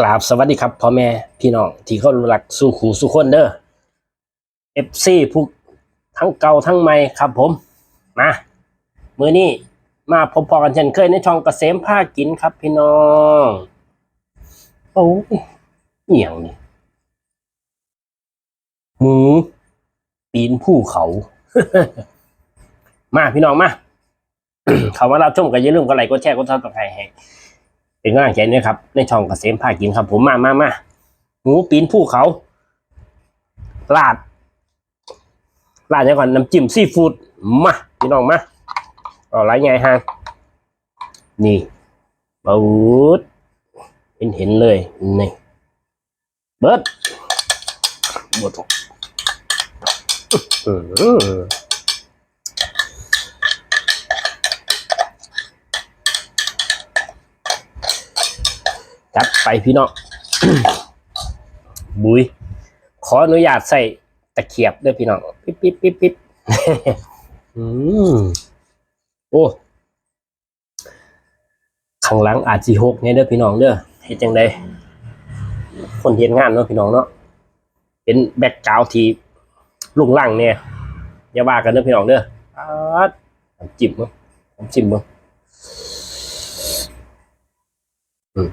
กราบสวัสดีครับพ่อแม่พี่น้องที่เขารักสู้ขู่สู้คนเด้อเอฟซีผู้ทั้งเก่าทั้งใหม่ครับผมมามือนี้มาพบพอกันเช่นเคยในช่องกเกษมผ้ากินครับพี่น้องโอ้ยเหี่ยงนี่หมูปีนภูเขา มาพี่น้องมาเขามาเรับชมกันอย่าลืมกดไลค์กดแชร์กดซับสไครต์ให้ เป็นกำลังใจด้วยครับ ในช่องกเกษมพากินครับ ผมมามามาหมูปีนภูเขาลาดลาดยังก่อนน้ำจิ้มซีฟู้ดมาพี่น้องมาเอาไรไงฮะนี่บูดเห็นเห็นเลยนี่เบิร์ดบดอือ จัดไปพี่น้องบุยขออนุญาตใส่ตะเขียบด้วยพี่น้องปิ๊บปิ๊บปิ๊บปิ๊บอืมโอ้ข้างหลังอาจสิหกไงเด้อพี่น้องเด้อเฮ็ดจังไดคนเฮ็ดงานเนาะพี่น้องเนาะเป็นแบ็กกราวด์ที่ลุงลังเนี่ยอย่าว่ากันเด้อพี่น้องเด้ออาดน้ำจิ้มเนาะน้ำจิ้มเนาะอืม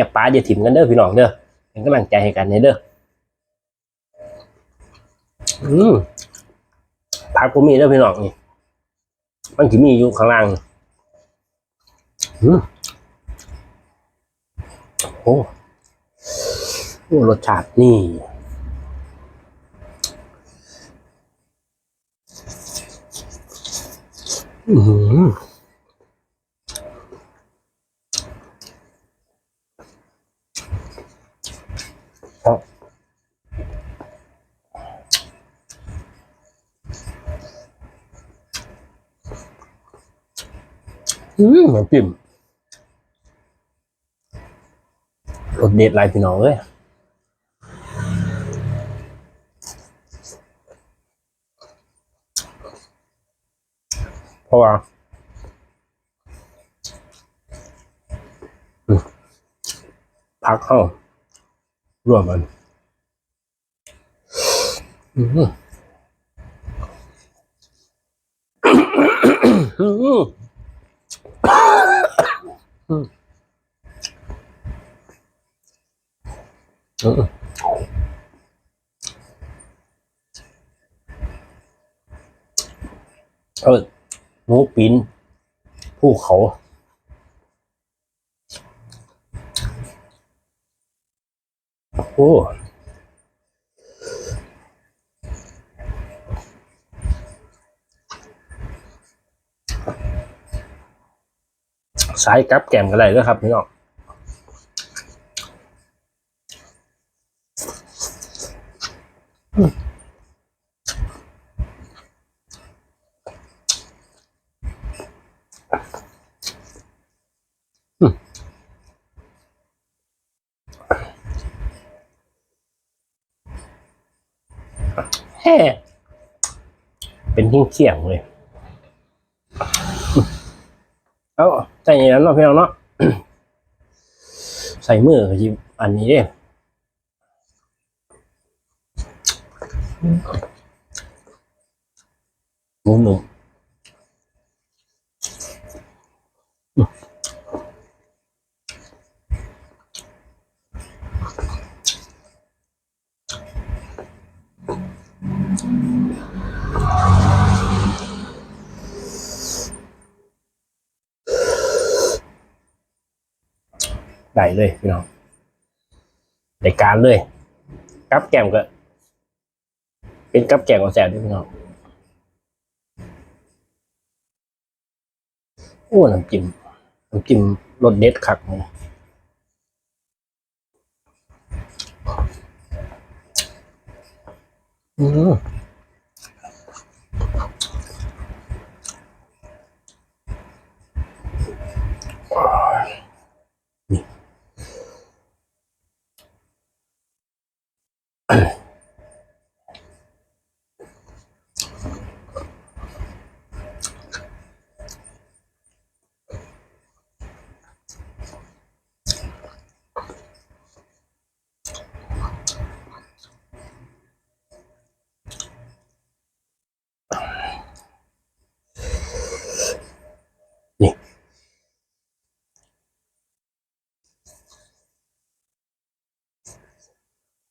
อย่าปาอย่าถิ่มกันเด้อพี่น้องเด้อเป็นกำลังใจให้กันเนี่ยเด้ออืมผักกูมีเด้อพี่น้องนี่มันจะมีอยู่ข้างล่างอืมโอ้โอ้รสชาตินี่อือหือครับ อืมน้ำจิ้มรสเด็ดไรพี่น้องเอ้ยเพราะว่าพักเข้ารวมกัน อืมอืม เออเออหมูปีนภูเขาโอ้สายกับแกมกันเลยนะครับพี่น้อง แฮ่เป็นทิ้งเขียงเลย เอาใส่อย่างนั้นเนาะพี่น้องเนาะ ใส่มือก็ยิบอันนี้เด้ หมุนหนุ่มได้เลยพี่น้องได้การเลยกับแกมก็ เป็นกับแกงของแสบด้วยพี่น้องโอ้น้ำจิ้มน้ำจิ้มรสเด็ดคักเลยอืมนี่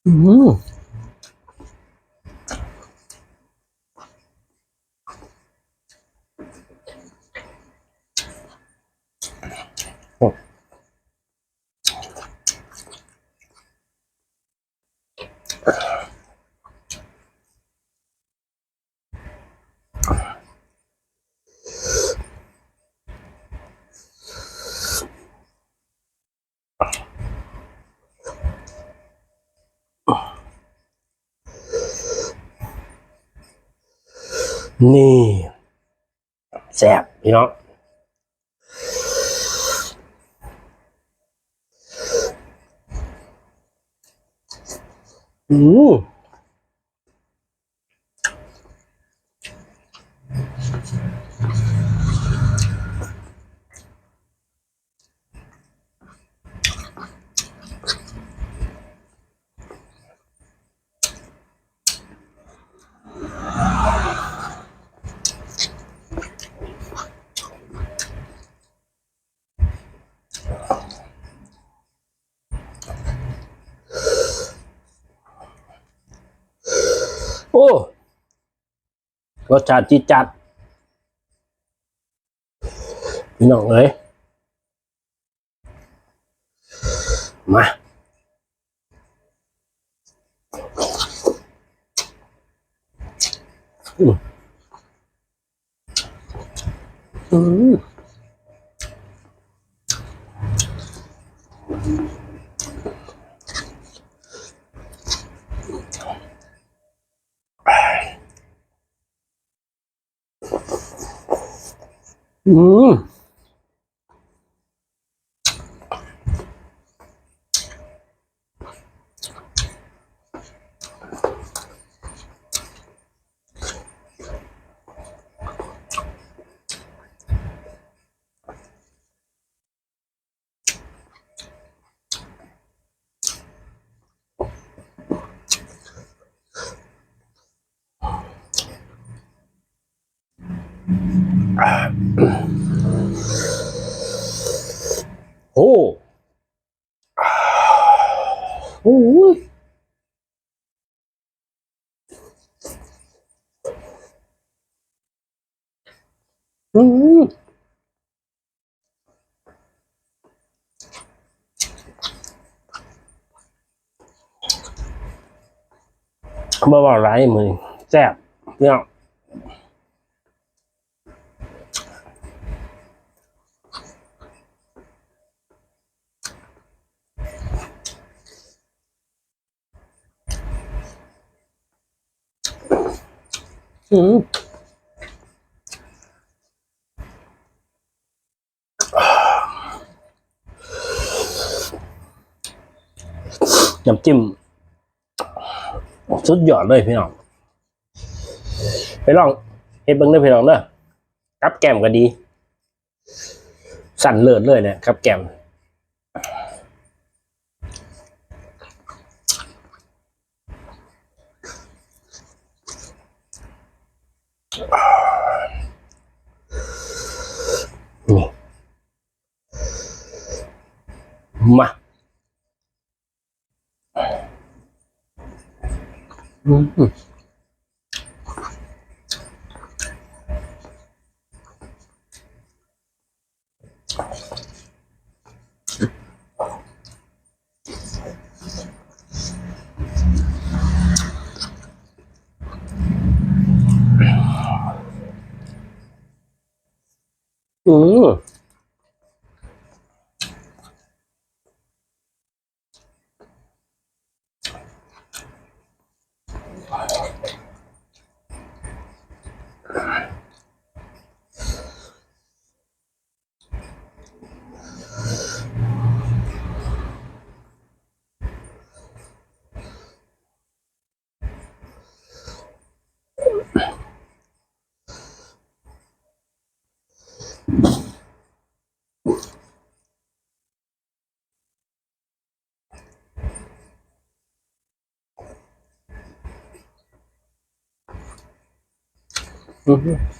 嗯。 นี่แซ่บพี่น้องอืมโอ้ รสชาติจีดจัด พี่น้องเอ้ยมาอืมอืม อืมโอ้โอ้ย อืมมาบอกไรมือแซ่บเนี่ยอืม น้ำจิ้มสุดยอดเลยพี่น้องไปลองเฮ็ดเบิ้งได้พี่น้องเด้อกับแก้มก็ดี สั่นเลิศเลยเนี่ยกับแก้มนี่มา อืม Mm-hmm.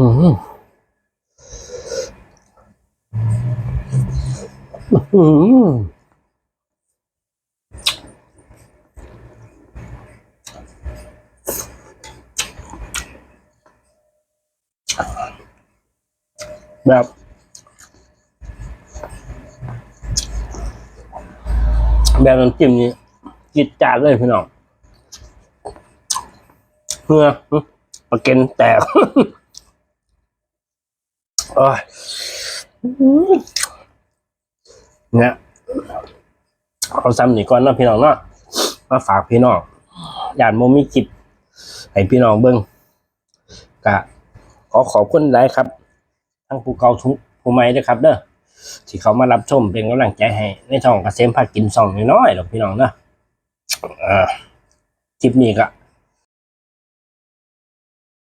แบบแบบน้ำจิ้มนี่จิตจาดเลยพี่น้องเพื่อปลาเก็นแตก เนี่ยเอาซ้ำหนีก่อนนะพี่น้องเนาะมาฝากพี่น้องย่านโมมีจิตให้พี่น้องเบิ้งกะขอขอบคุณหลายครับ ทั้งผู้เก่าทุกผู้ใหม่ด้วยครับ เด้อที่เขามารับชมเป็นกำลังใจให้ในช่องเกษมพากินซองน้อยๆหรอกพี่น้องเนาะคลิปนี้ก็